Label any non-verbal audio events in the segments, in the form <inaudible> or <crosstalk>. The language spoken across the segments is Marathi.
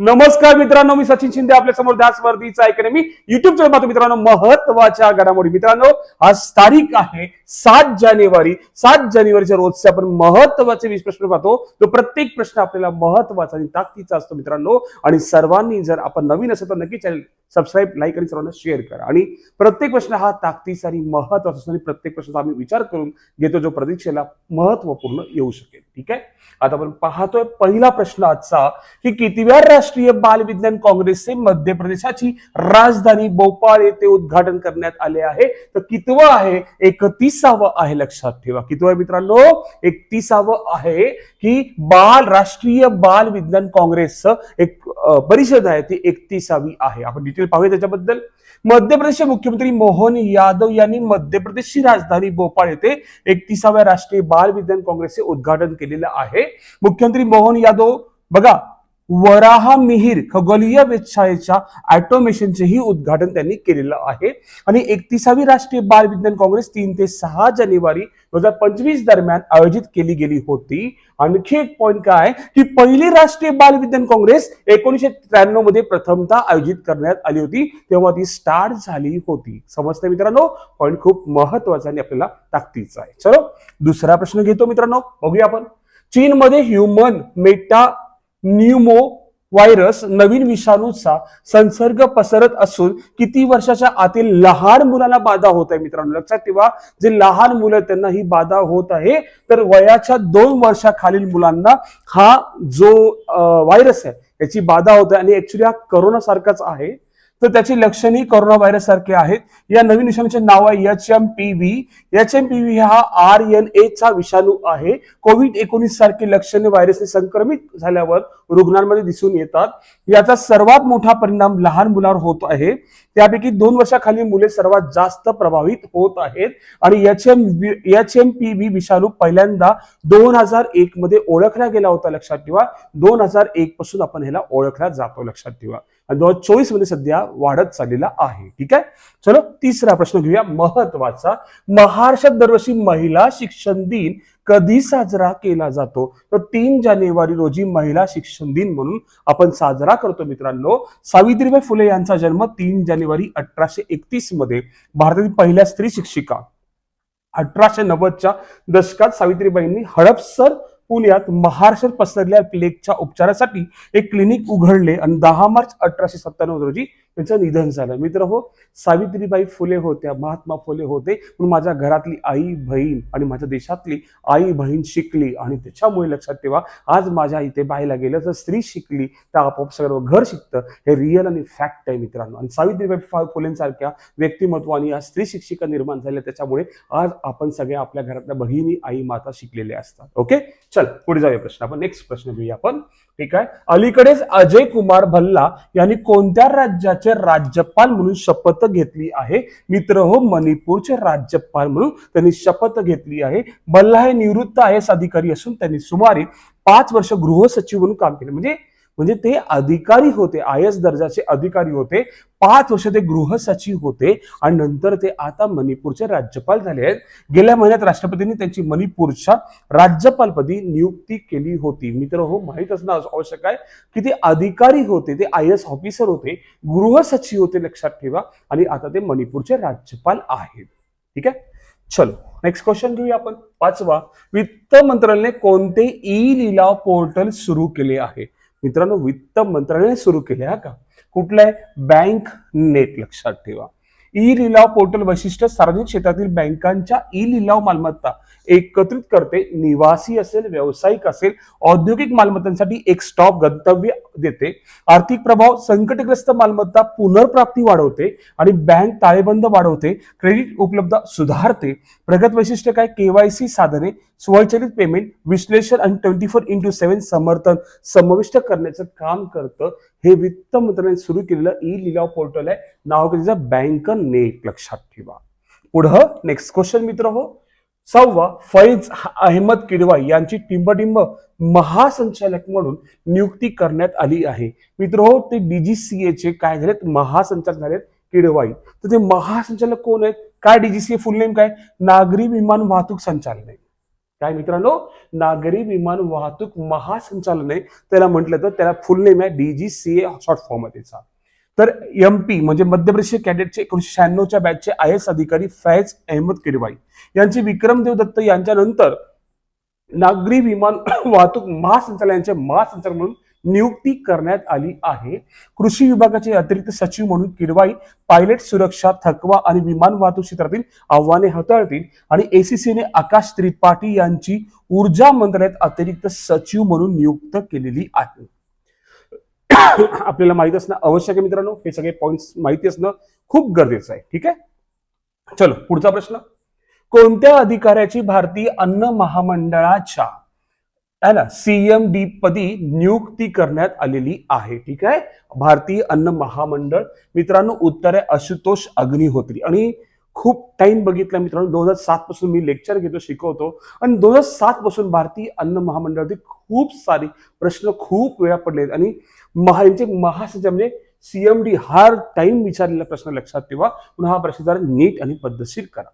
नमस्कार मित्रांनो मी सचिन शिंदे आपल्यासमोर त्याच वर्दीचा ऐकणे मी युट्यूब चॅनल पाहतो मित्रांनो महत्त्वाच्या घडामोडी. मित्रांनो आज तारीख आहे सात जानेवारी. सात जानेवारीच्या रोजचे आपण महत्त्वाचे वीस प्रश्न पाहतो. तो प्रत्येक प्रश्न आपल्याला महत्त्वाचा आणि ताकदीचा असतो मित्रांनो. आणि सर्वांनी जर आपण नवीन असेल तर नक्की चॅनल सबस्क्राईब लाईक आणि सर्वांना शेअर करा. आणि प्रत्येक प्रश्न हा ताकदीचा आणि महत्त्वाचा असतो. आणि प्रत्येक प्रश्नाचा आम्ही विचार करून घेतो जो प्रतीक्षेला महत्त्वपूर्ण येऊ शकेल. ठीक आहे? आता आपण पाहतोय पहिला प्रश्न आजचा की किती वेळा राष्ट्रीय बाल विज्ञान काँग्रेसचे मध्य प्रदेशाची राजधानी भोपाळ येथे उद्घाटन करण्यात आले आहे. तर कितवं आहे? एकतीसावं आहे लक्षात ठेवा. कितवं आहे मित्रांनो? एकतीसावं आहे की बाल राष्ट्रीय बाल विज्ञान काँग्रेसचं एक परिषद आहे ती एकतीसावी आहे. आपण डिटेल पाहूया त्याच्याबद्दल. मध्य प्रदेशचे मुख्यमंत्री मोहन यादव यांनी मध्य प्रदेशची राजधानी भोपाळ येथे एकतीसाव्या राष्ट्रीय बाल विज्ञान काँग्रेसचे उद्घाटन केलेलं आहे. मुख्यमंत्री मोहन यादव बघा वराहा मिहीर खगोलीय वेधशाळेच्या ऑटोमेशनचेही उद्घाटन त्यांनी केलेलं आहे. आणि एकतीसावी राष्ट्रीय बाल विज्ञान काँग्रेस तीन ते सहा जानेवारी दोन हजार पंचवीस दरम्यान आयोजित केली गेली होती. आणखी एक पॉईंट काय? की पहिली राष्ट्रीय बाल विज्ञान काँग्रेस एकोणीशे त्र्याण्णवमध्ये प्रथमतः आयोजित करण्यात आली होती. तेव्हा ती स्टार्ट झाली होती. समजते मित्रांनो? पॉईंट खूप महत्त्वाचा आणि आपल्याला ताकदीचा आहे. चलो दुसरा प्रश्न घेतो मित्रांनो. बघूया आपण. चीनमध्ये ह्युमन मेटा न्यूमो व्हायरस नवीन विषाणूचा संसर्ग पसरत असून किती वर्षाच्या आतील लहान मुलांना बाधा होत आहे मित्रांनो? लक्षात ठेवा जे लहान मुलं आहेत, त्यांना ही बाधा होत आहे तर वयाच्या दोन वर्षाखालील मुलांना हा जो व्हायरस आहे याची बाधा होत आहे. आणि ऍक्च्युली हा करोना सारखाच आहे. तर त्याची लक्षणही करोना व्हायरस सारखे आहेत. या नवीन विषाणूचे नाव आहे H M P V H M P V हा आर एन ए चा विषाणू आहे. कोविड एकोणीस सारखी लक्षणे व्हायरसने संक्रमित झाल्यावर रुग्णांमध्ये दिसून येतात. याचा सर्वात मोठा परिणाम लहान मुलांवर होत आहे. त्यापैकी दोन वर्षाखाली मुले सर्वात जास्त प्रभावित होत आहेत. आणि H M H M P V विषाणू पहिल्यांदा दोन हजार एक मध्ये ओळखला गेला होता लक्षात ठेवा. दोन हजार एक पासून आपण ह्याला ओळखला जातो लक्षात ठेवा. आणि दोन हजार चोवीसमध्ये सध्या वाढत चाललेला आहे. ठीक आहे? चलो तिसरा प्रश्न घेऊया महत्त्वाचा. महाराष्ट्रात दरवर्षी महिला शिक्षण दिन कधी साजरा केला जातो? तर तीन जानेवारी रोजी महिला शिक्षण दिन म्हणून आपण साजरा करतो मित्रांनो. सावित्रीबाई फुले यांचा जन्म तीन जानेवारी अठराशे एकतीसमध्ये. भारतातील पहिल्या स्त्री शिक्षिका. अठराशे नव्वदच्या दशकात सावित्रीबाईंनी हडपसर पुण्यात महाराष्ट्रात पसरलेल्या प्लेगच्या उपचारासाठी एक क्लिनिक उघडले आणि दहा मार्च अठराशे सत्त्याण्णव रोजी त्यांचं निधन झालं. मित्र हो सावित्रीबाई फुले होत्या महात्मा फुले होते. पण माझ्या घरातली आई बहीण आणि माझ्या देशातली आई बहीण शिकली आणि त्याच्यामुळे लक्षात ठेवा आज माझ्या इथे पाहायला गेलं तर स्त्री शिकली तर आपोआप सगळं घर शिकतं. हे रिअल आणि फॅक्ट आहे मित्रांनो. आणि सावित्रीबाई फा- फुलेंसारख्या आणि आज स्त्री शिक्षिका निर्माण झाल्या. त्याच्यामुळे आज आपण सगळ्या आपल्या घरातल्या बहिणी आई माता शिकलेल्या असतात. ओके चल पुढे जाऊया प्रश्न. आपण नेक्स्ट प्रश्न घेऊया आपण. ठीक आहे? अलीकडेच अजय कुमार भल्ला यांनी कोणत्या राज्याचे राज्यपाल म्हणून शपथ घेतली आहे? मित्र हो मणिपूरचे राज्यपाल म्हणून त्यांनी शपथ घेतली आहे. भल्ला हे निवृत्त आय एस अधिकारी असून त्यांनी सुमारे पाच वर्ष गृह सचिव म्हणून काम केले. म्हणजे म्हणजे ते अधिकारी होते आय एस दर्जाचे अधिकारी होते. पाच वर्ष ते गृह सचिव होते आणि नंतर ते आता मणिपूरचे राज्यपाल झाले आहेत. गेल्या महिन्यात राष्ट्रपतींनी त्यांची मणिपूरच्या राज्यपालपदी नियुक्ती केली होती. मित्र हो माहीत असणं आवश्यक आहे की ते अधिकारी होते ते आय एस ऑफिसर होते गृह सचिव होते लक्षात ठेवा आणि आता ते मणिपूरचे राज्यपाल आहेत. ठीक आहे? चलो नेक्स्ट क्वेश्चन घेऊया आपण. पाचवा वित्त मंत्रालयाने कोणते ई लिलाव पोर्टल सुरू केले आहे? मित्रांनो वित्त मंत्रालयाने सुरू केले हा का? कुठलं आहे बँक नेट लक्षात ठेवा. ई लिलाव पोर्टल वैशिष्ट्य सार्वजनिक क्षेत्रातील बँकांच्या ई लिलाव मालमत्ता एकत्रित करते. निवासी असेल व्यावसायिक असेल औद्योगिक मालमत्तांसाठी एक स्टॉप गंतव्य देते. आर्थिक प्रभाव संकटग्रस्त मालमत्ता पुनर्प्राप्ती वाढवते आणि बँक ताळेबंद वाढवते क्रेडिट उपलब्धता सुधारते. प्रगत वैशिष्ट्य काय? केवायसी साधने स्वयंचलित पेमेंट विश्लेषण आणि ट्वेंटी फोर इंटू सेव्हन समर्थन समाविष्ट करण्याचं काम करतं. हे वित्त मंत्रालयाने सुरू केलेलं ई लिलाव पोर्टल आहे. नाव बँक नेट लक्षात ठेवा. पुढं नेक्स्ट क्वेश्चन मित्र हो. सहावा फैज अहमद किडवाई यांची टिंबटिंब महासंचालक म्हणून नियुक्ती करण्यात आली आहे. मित्र हो ते डीजीसीए चे काय झालेत? महासंचालक झालेत किडवाई. तर ते महासंचालक कोण आहेत? काय डीजीसीए फुल नेम काय? नागरी विमान वाहतूक संचालनालय काय मित्रांनो? नागरी विमान वाहतूक महासंचालनालय त्याला म्हटलं तर त्याला फुल नेम आहे डीजीसीए शॉर्ट फॉर्म आहे त्याचा. तर एमपी म्हणजे मध्य प्रदेश कॅडेटचे एकोणीशे शहाण्णवच्या बॅचचे आय एस अधिकारी फैज अहमद किरवाई यांचे विक्रमदेव दत्त यांच्यानंतर नागरी विमान <coughs> वाहतूक महासंचालनाचे महासंचालक म्हणून नियुक्ती करण्यात आली आहे. कृषी विभागाचे अतिरिक्त सचिव म्हणून किरवाई पायलट सुरक्षा थकवा आणि विमान वाहतूक क्षेत्रातील आव्हाने हाताळतील आणि एसीसीने आकाश त्रिपाठी यांची ऊर्जा मंत्रालयात अतिरिक्त सचिव म्हणून नियुक्त केलेली आहे. <coughs> आपल्याला माहीत असणं आवश्यक आहे मित्रांनो. हे सगळे पॉईंट्स माहिती असणं खूप गरजेचं आहे. ठीक आहे? चलो पुढचा प्रश्न. कोणत्या अधिकाऱ्याची भारतीय अन्न महामंडळाच्या है ना सीएमडी पदी नियुक्ती करण्यात आलेली आहे? ठीक आहे? भारतीय अन्न महामंडळ. मित्रांनो उत्तर आहे आशुतोष अग्निहोत्री. आणि खूप टाइम बघितला मित्रांनो. दोन हजार सात पासून मी लेक्चर घेतो शिकवतो. आणि दोन हजार सात पासून भारतीय अन्न महामंडळातील खूप सारे प्रश्न खूप वेळा पडले आहेत. आणि महा यांचे महासचिव म्हणजे सीएमडी हर टाइम विचारलेला प्रश्न लक्षात ठेवा. पुन्हा हा प्रश्न जरा नीट आणि पद्धतशीर करा.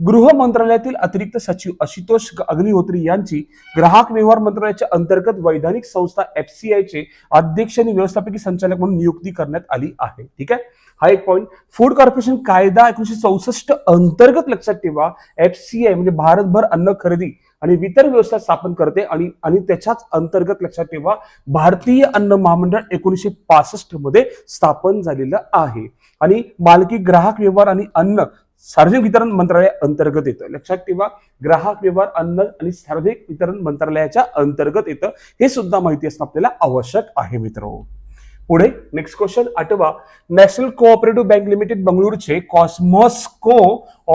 गृह मंत्रालयातील अतिरिक्त सचिव आशुतोष अग्निहोत्री यांची ग्राहक व्यवहार मंत्रालयाच्या अंतर्गत वैधानिक संस्था एफसीआयचे अध्यक्ष आणि व्यवस्थापकीय संचालक म्हणून नियुक्ती करण्यात आली आहे. ठीक आहे? हा एक पॉईंट फूड कॉर्पोरेशन कायदा एकोणीशे चौसष्ट अंतर्गत लक्षात ठेवा. एफसीआय म्हणजे भारतभर अन्न खरेदी आणि वितरण व्यवस्था स्थापन करते आणि आणि त्याच्याच अंतर्गत लक्षात ठेवा. भारतीय अन्न महामंडळ एकोणीसशे पासष्टमध्ये स्थापन झालेलं आहे. आणि मालकी ग्राहक व्यवहार आणि अन्न सार्वजनिक वितरण मंत्रालय अंतर्गत येतं. लक्षात ठेवा. ग्राहक व्यवहार अन्न आणि सार्वजनिक वितरण मंत्रालयाच्या अंतर्गत येतं. हे सुद्धा माहिती असणं आपल्याला आवश्यक आहे मित्र. पुढे नेक्स्ट क्वेश्चन आठवा. नॅशनल कोऑपरेटिव्ह बँक लिमिटेड बंगळुरूचे कॉस्मॉस्को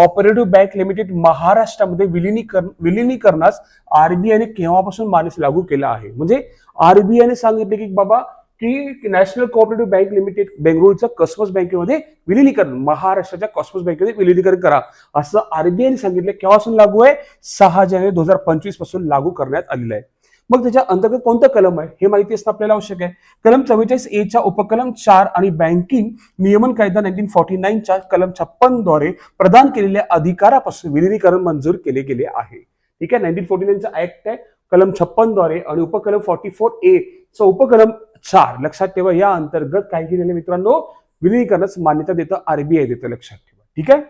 ऑपरेटिव्ह बँक लिमिटेड महाराष्ट्रामध्ये विलिनीकरण विलिनीकरणास आरबीआयने केव्हापासून मानस लागू केला आहे? म्हणजे आरबीआयने सांगितले की बाबा की नॅशनल कोऑपरेटिव्ह बँक लिमिटेड बेंगळूरचं कॉस्मॉस बँकेमध्ये विलिनीकरण महाराष्ट्राच्या कॉस्मॉस बँकेमध्ये विलिनीकरण करा. असं आरबीआयने सांगितलं केव्हापासून लागू आहे? सहा जानेवारी दोन हजार पंचवीसपासून लागू करण्यात आलेलं आहे. मग त्याच्या अंतर्गत कोणतं कलम आहे? हे माहिती असणं आपल्याला आवश्यक आहे. कलम चव्वेचाळीस ए च्या उपकलम चार आणि बँकिंग नियमन कायदा नाईन्टीन फॉर्टी नाईनच्या कलम छप्पनद्वारे प्रदान केलेल्या अधिकारापासून विलिनीकरण मंजूर केले गेले आहे. ठीक आहे? नाईन्टीन फोर्टी नाईनचा ऍक्ट आहे. कलम छप्पनद्वारे आणि उपकलम फॉर्टी फोर ए च उपकलम चार. लक्षात ठेवा या अंतर्गत काय केलेले मित्रांनो? विलिनीकरणास मान्यता देतं आरबीआय देतं लक्षात ठेवा. ठीक आहे?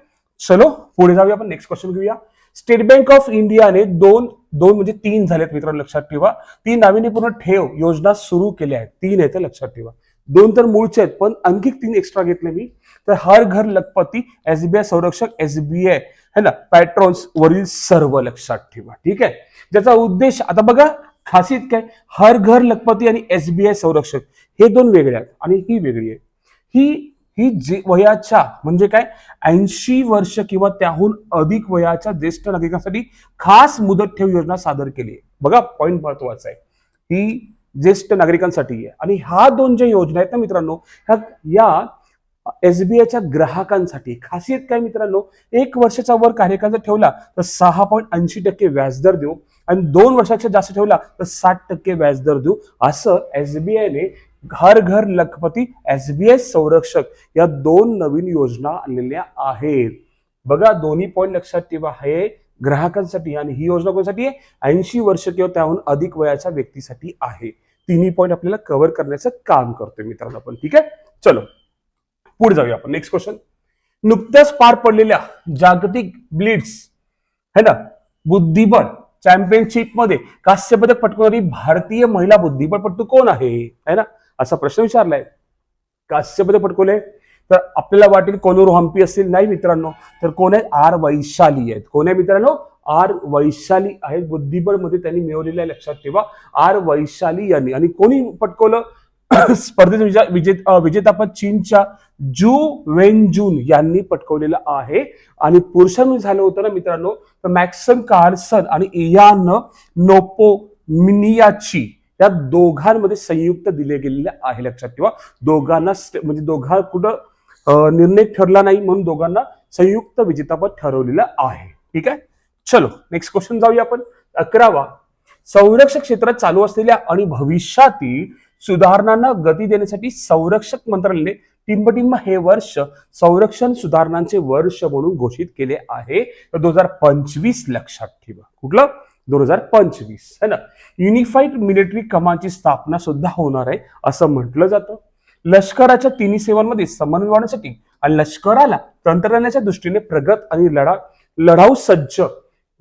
चलो पुढे जाऊया आपण. नेक्स्ट क्वेश्चन घेऊया. स्टेट बँक ऑफ इंडियाने दोन दोन म्हणजे तीन झालेत मित्रांनो लक्षात ठेवा. तीन नाविन्यपूर्ण ठेव योजना सुरू केल्या आहेत. तीन आहेत लक्षात ठेवा. दोन तर मूळचे आहेत पण आणखी तीन एक्स्ट्रा घेतले मी. तर हर घर लखपती एसबीआय संरक्षक एसबीआय है ना पॅट्रॉन्स वरील सर्व लक्षात ठेवा. ठीक आहे? ज्याचा उद्देश आता बघा खासियत काय? हर घर लखपती आणि एसबीआय संरक्षक हे दोन वेगळे आहेत आणि ही वेगळी आहे. ही ही जे वयाच्या म्हणजे काय? ऐंशी वर्ष किंवा त्याहून अधिक वयाच्या ज्येष्ठ नागरिकांसाठी खास मुदत ठेव योजना सादर केली आहे. बघा पॉईंट महत्त्वाचा आहे. ही ज्येष्ठ नागरिकांसाठी आहे. आणि ह्या दोन ज्या योजना आहेत ना मित्रांनो ह्या या एसबीआयच्या ग्राहकांसाठी खासियत काय मित्रांनो? एक वर्षाचा वर कार्यकाळ जर ठेवला तर सहा पॉईंट ऐंशी टक्के व्याजदर देऊ. आणि दोन वर्षाच्या जास्त ठेवला तर साठ टक्के व्याजदर देऊ. असं एसबीआयने घर घर लखपती एसबीआय संरक्षक या दोन नवीन योजना आणलेल्या आहेत. बघा दोन्ही पॉईंट लक्षात ठेवा. हे ग्राहकांसाठी आणि ही योजना कोणासाठी आहे? ऐंशी वर्ष किंवा त्याहून अधिक वयाच्या व्यक्तीसाठी आहे. तिन्ही पॉईंट आपल्याला कव्हर करण्याचं काम करतोय मित्रांनो आपण. ठीक आहे? चलो. पुढे जाऊया आपण. नेक्स्ट क्वेश्चन नुकत्याच पार पडलेल्या जागतिक ब्लिट्स है ना? बुद्धिबळ चॅम्पियनशिपमध्ये कांस्य पदक पटकवणारी भारतीय महिला बुद्धिबळपटू कोण आहे? है ना? असा प्रश्न विचारलाय. कास्यपद पटकोले तर आपल्याला वाटेल कोनोर हम्पी असतील नाही मित्रांनो तर कोण आहेत? आर वैशाली आहेत. कोण आहे मित्रांनो? आर वैशाली आहेत. बुद्धिबळमध्ये त्यांनी मिळवलेलं आहे, लक्षात ठेवा. आर वैशाली यांनी. आणि कोणी पटकवलं? <clears throat> स्पर्धेत विजा- विजेत विजेतापद चीनच्या जू वेन जून यांनी पटकवलेलं आहे. आणि पुरुषांनी झालं होतं ना मित्रांनो तर मॅक्सन कार्सन आणि इयान नोपो मिनियाची त्या दोघांमध्ये संयुक्त दिले गेलेले आहे लक्षात ठेवा. दोघांना म्हणजे दोघा कुठं निर्णय ठरला नाही म्हणून दोघांना संयुक्त विजेतापद ठरवलेलं आहे. ठीक आहे? चलो नेक्स्ट क्वेश्चन जाऊया आपण. अकरावा संरक्षक क्षेत्रात चालू असलेल्या आणि भविष्यातील सुधारणांना गती देण्यासाठी संरक्षक मंत्रालयाने टिंबटिंब हे वर्ष संरक्षण सुधारणांचे वर्ष म्हणून घोषित केले आहे. तर दोन हजार पंचवीस लक्षात ठेवा. कुठलं? दोन हजार पंचवीस है ना? युनिफाईड मिलिटरी कमांडची स्थापना सुद्धा होणार आहे असं म्हटलं जातं. लष्कराच्या तिन्ही सेवांमध्ये समन्वय वाढवण्यासाठी आणि लष्कराला तंत्रज्ञानाच्या दृष्टीने प्रगत आणि लढा लढाऊ सज्ज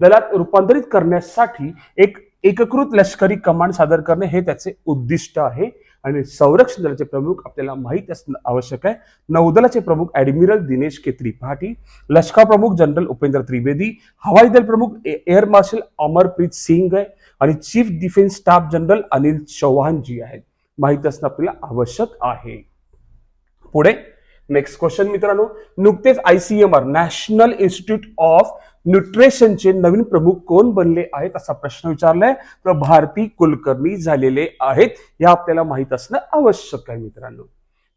दलात रूपांतरित करण्यासाठी एक एककृत लष्करी कमांड सादर करणे हे त्याचे उद्दिष्ट आहे. आणि संरक्षण दलाचे प्रमुख आपल्याला माहीत असणं आवश्यक आहे. नौदलाचे प्रमुख ऍडमिरल दिनेश के त्रिपाठी लष्कर प्रमुख जनरल उपेंद्र त्रिवेदी हवाई दल प्रमुख a- air marshal Amarpreet Singh आहे आणि chief defence staff general Anil Chauhan ji आहेत. माहीत असणं आपल्याला आवश्यक आहे. पुढे नेक्स्ट क्वेश्चन मित्रांनो. नुकतेच आयसीएमआर नॅशनल इन्स्टिट्यूट ऑफ न्यूट्रिशनचे नवीन प्रमुख कोण बनले आहेत असा प्रश्न विचारलाय. तर भारती कुलकर्णी झालेले आहेत. हे आपल्याला माहीत असणं आवश्यक आहे मित्रांनो.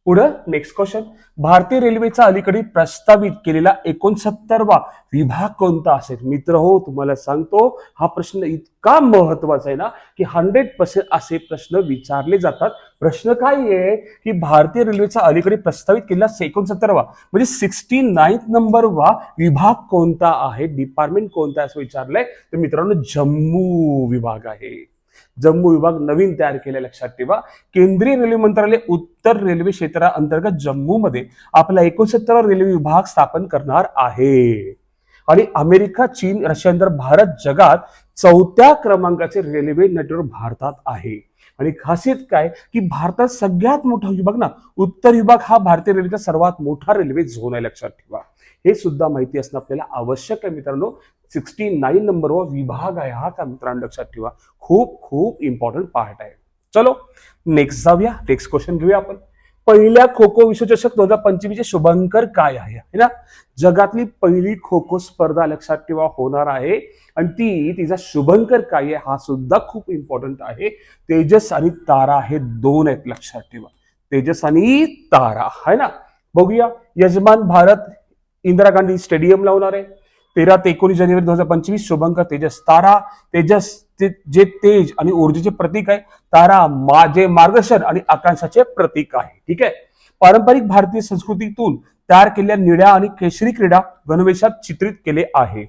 पुढं नेक्स्ट क्वेश्चन भारतीय रेल्वेचा अलीकडे प्रस्तावित केलेला एकोणसत्तरवा विभाग कोणता असेल? मित्र हो तुम्हाला सांगतो हा प्रश्न इतका महत्त्वाचा आहे ना की हंड्रेड पर्सेंट असे प्रश्न विचारले जातात. प्रश्न काय आहे की भारतीय रेल्वेचा अलीकडे प्रस्तावित केलेला एकोणसत्तरवा म्हणजे सिक्स्टी नाईन्थ नंबर वा विभाग कोणता आहे? डिपार्टमेंट कोणता आहे असं विचारलंय. तर मित्रांनो जम्मू विभाग आहे. जम्मू विभाग नवीन तयार केले लक्षात ठेवा. केंद्रीय रेल्वे मंत्रालय उत्तर रेल्वे क्षेत्राअंतर्गत जम्मूमध्ये आपला एकोणसत्तरावा रेल्वे विभाग स्थापन करणार आहे. आणि अमेरिका चीन रशियानंतर भारत जगात चौथ्या क्रमांकाचे रेल्वे नेटवर्क भारतात आहे. आणि खासियत काय? की भारतात सगळ्यात मोठा विभाग ना उत्तर विभाग हा भारतीय रेल्वेचा सर्वात मोठा रेल्वे झोन आहे लक्षात ठेवा. हे सुद्धा माहिती असणं आपल्याला आवश्यक आहे मित्रांनो. सिक्स्टी नाईन नंबरवर विभाग आहे हा का मित्रांनो लक्षात ठेवा. खूप खूप इम्पॉर्टंट पार्ट आहे. चलो नेक्स्ट जाऊया. नेक्स्ट क्वेश्चन घेऊया आपण. पहिल्या खो खो विश्वचषक दोन हजार पंचवीसचे शुभंकर काय आहे? है ना? जगातली पहिली खो खो स्पर्धा लक्षात ठेवा होणार आहे. आणि ती तिचा शुभंकर काय आहे? हा सुद्धा खूप इम्पॉर्टंट आहे. तेजस आणि तारा हे दोन आहेत लक्षात ठेवा. तेजस आणि तारा है ना? बघूया. यजमान भारत इंदिरा गांधी स्टेडियम लावणार आहे. तेरा ते एकोणीस जानेवारी दोन हजार पंचवीस शुभंकर तेजस. तारा तेजस ते जे तेज आणि ऊर्जेचे प्रतीक आहे तारा माझे मार्गदर्शन आणि आकांक्षाचे प्रतीक आहे. ठीक आहे? पारंपरिक भारतीय संस्कृतीतून तयार केलेल्या निळ्या आणि केशरी क्रीडा गणवेशात चित्रित केले आहे.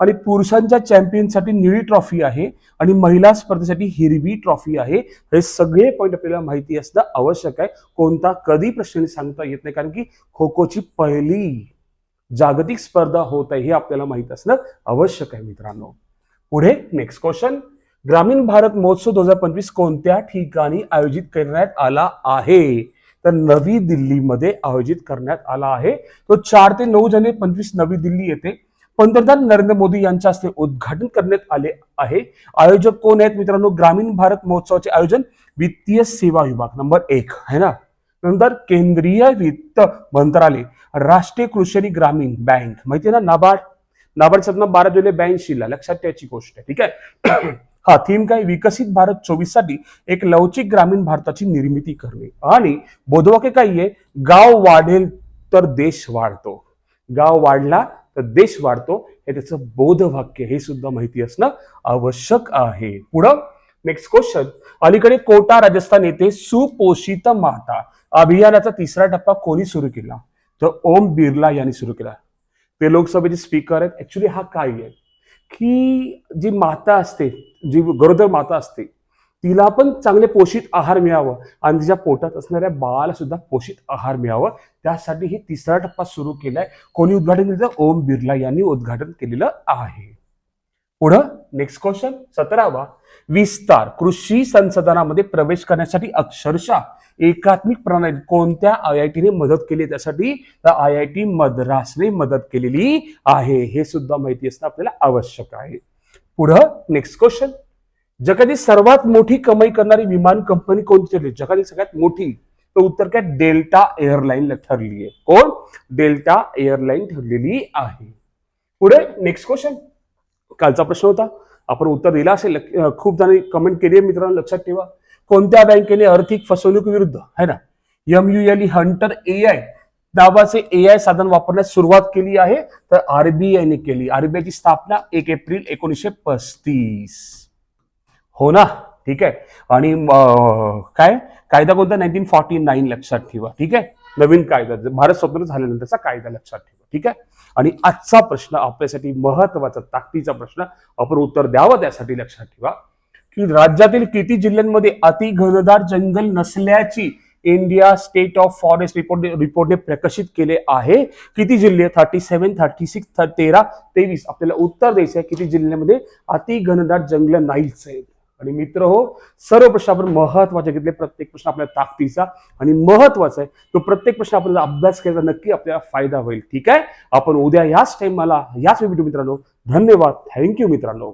आणि पुरुषांच्या चॅम्पियनसाठी निळी ट्रॉफी आहे आणि महिला स्पर्धेसाठी हिरवी ट्रॉफी आहे. हे सगळे पॉईंट आपल्याला माहिती असणं आवश्यक आहे. कोणता कधी प्रश्न सांगता येत नाही कारण की खो खोची पहिली जागतिक स्पर्धा होत आहे हे आपल्याला माहीत असणं आवश्यक आहे मित्रांनो. पुढे नेक्स्ट क्वेश्चन ग्रामीण भारत महोत्सव दोन हजार पंचवीस कोणत्या ठिकाणी आयोजित करण्यात आला आहे? तर नवी दिल्लीमध्ये आयोजित करण्यात आला आहे. तो चार ते नऊ जानेवारी पंचवीस नवी दिल्ली येथे पंतप्रधान नरेंद्र मोदी यांच्या हस्ते उद्घाटन करण्यात आले आहे. आयोजक कोण आहेत मित्रांनो? ग्रामीण भारत महोत्सवाचे आयोजन वित्तीय सेवा विभाग नंबर एक है ना? नंतर केंद्रीय वित्त मंत्रालय. राष्ट्रीय कृषी आणि ग्रामीण बँक. माहिती ना नाबार्ड? नाबार्ड सदना बारा जुलै ब्याऐंशीला. लक्षात ठेवायची गोष्ट आहे ठीक आहे? <clears throat> हा थीम काय? विकसित भारत चोवीससाठी एक लवचिक ग्रामीण भारताची निर्मिती करणे. आणि बोधवाक्य काय आहे? गाव वाढेल तर देश वाढतो. गाव वाढला तर देश वाढतो. हे त्याचं बोधवाक्य हे सुद्धा माहिती असणं आवश्यक आहे. पुढं नेक्स्ट क्वेश्चन अलीकडे कोटा राजस्थान येथे सुपोषित माता. अभियानाचा तिसरा टप्पा कोणी सुरू केला? तर ओम बिर्ला यांनी सुरू केला. ते लोकसभेचे स्पीकर आहेत. ऍक्च्युली हा काय आहे? की जी माता असते जी गरोदर माता असते तिला पण चांगले पोषित आहार मिळावं आणि तिच्या पोटात असणाऱ्या बाळाला सुद्धा पोषित आहार मिळावं. त्यासाठी ही तिसरा टप्पा सुरू केलाय. कोणी उद्घाटन केलं? तर ओम बिर्ला यांनी उद्घाटन केलेलं आहे. पुढं नेक्स्ट क्वेश्चन सतरावा. विस्तार कृषी संसाधनामध्ये प्रवेश करण्यासाठी अक्षरशः एकात्मिक प्रणाली कोणत्या आय आय टीने मदत केली? त्यासाठी तर आय आय टी मद्रासने मदत केलेली आहे. हे सुद्धा माहिती असणं आपल्याला आवश्यक आहे. पुढं नेक्स्ट क्वेश्चन जगातील सर्वात मोठी कमाई करणारी विमान कंपनी कोणती ठरली? जगातील सगळ्यात मोठी. तर उत्तर काय? डेल्टा एअरलाईन ठरली आहे. कोण? डेल्टा एअरलाईन ठरलेली आहे. पुढे नेक्स्ट क्वेश्चन कालचा प्रश्न होता. आपण उत्तर दिलं असेल. खूप जणांनी कमेंट केली आहे मित्रांनो लक्षात ठेवा. कोणत्या बँकेने आर्थिक फसवणूक विरुद्ध है ना? M U L Hunter A I नावाचे ए आय साधन वापरण्यास सुरुवात केली आहे. तर आरबीआयने केली. आरबीआयची स्थापना एक एप्रिल एकोणीसशे पस्तीस. हो ना? ठीक आहे. आणि काय? कायदा कोणता? नाईन्टीन फॉर्टी नाईन लक्षात ठेवा. ठीक आहे? नवीन कायदा. भारत स्वतंत्र झाल्यानंतरचा कायदा लक्षात ठेवा. ठीक आहे? आणि आजचा प्रश्न आपल्यासाठी महत्त्वाचा ताकदीचा प्रश्न आपण उत्तर द्यावं त्यासाठी लक्षात ठेवा की राज्यातील किती जिल्ह्यांमध्ये अति घनदार जंगल नसल्याची India state of forest report रिपोर्टने प्रकाशित केले आहे. किती जिल्हे? थर्टी सेव्हन थर्टी सिक्स तेरा तेवीस. आपल्याला उत्तर द्यायचं आहे किती जिल्ह्यामध्ये अति घनदार जंगल नाहीच आहेत. आणि मित्र हो सर्व प्रश्न आपण महत्त्वाचे घेतले. प्रत्येक प्रश्न आपल्या ताकदीचा आणि महत्त्वाचा आहे. तो प्रत्येक प्रश्न आपल्याला अभ्यास केला नक्की आपल्याला फायदा होईल. ठीक आहे? आपण उद्या याच टाइम मला याच व्हिडिओ मित्रांनो. धन्यवाद. थँक्यू मित्रांनो.